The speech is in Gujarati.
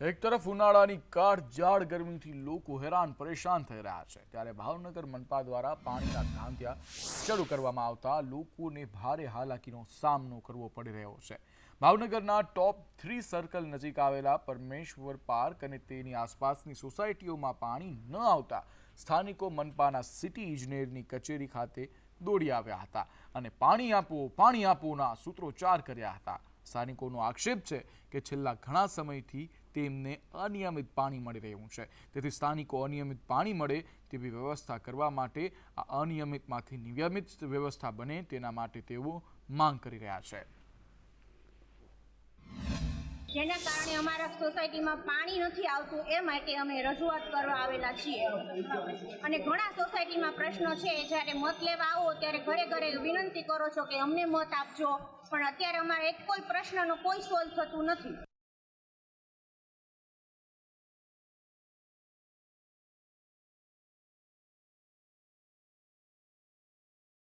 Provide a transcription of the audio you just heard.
એક તરફ ઉનાળાની કાળઝાળ ગરમીથી લોકો હેરાન, પરેશાન થઈ રહ્યા છે. ત્યારે ભાવનગર મનપા દ્વારા પાણીના ધાંધ્યા શરૂ કરવામાં આવતા લોકોને ભારે હાલાકીનો સામનો કરવો પડી રહ્યો છે. ભાવનગરના ટોપ થ્રી સર્કલ નજીક આવેલા પરમેશ્વર પાર્ક અને તેની આસપાસની સોસાયટીઓમાં પાણી ન આવતા સ્થાનિકો મનપાના સિટી ઇજનેરની કચેરી ખાતે દોડી આવ્યા હતા અને પાણી આપો, પાણી આપોના સૂત્રોચ્ચાર કર્યા હતા. સ્થાનિકોનો આક્ષેપ છે કે છેલ્લા ઘણા સમયથી તેમને અનિયમિત પાણી મળી રહ્યું છે. તેથી સ્થાનિકો અનિયમિત પાણી મળે તેવી વ્યવસ્થા કરવા માટે આ અનિયમિતમાંથી નિયમિત વ્યવસ્થા બને તેના માટે તેઓ માંગ કરી રહ્યા છે. જેના કારણે અમારા સોસાયટીમાં પાણી નથી આવતું, એ માટે અમે રજૂઆત કરવા આવેલા છીએ. અને ઘણા સોસાયટીમાં પ્રશ્નો છે, જ્યારે મત લેવા આવો ત્યારે ઘરે ઘરે વિનંતી કરો છો કે અમને મત આપજો. પણ અત્યારે અમારે એક કોઈ પ્રશ્નનો કોઈ સોલ્વ થતું નથી.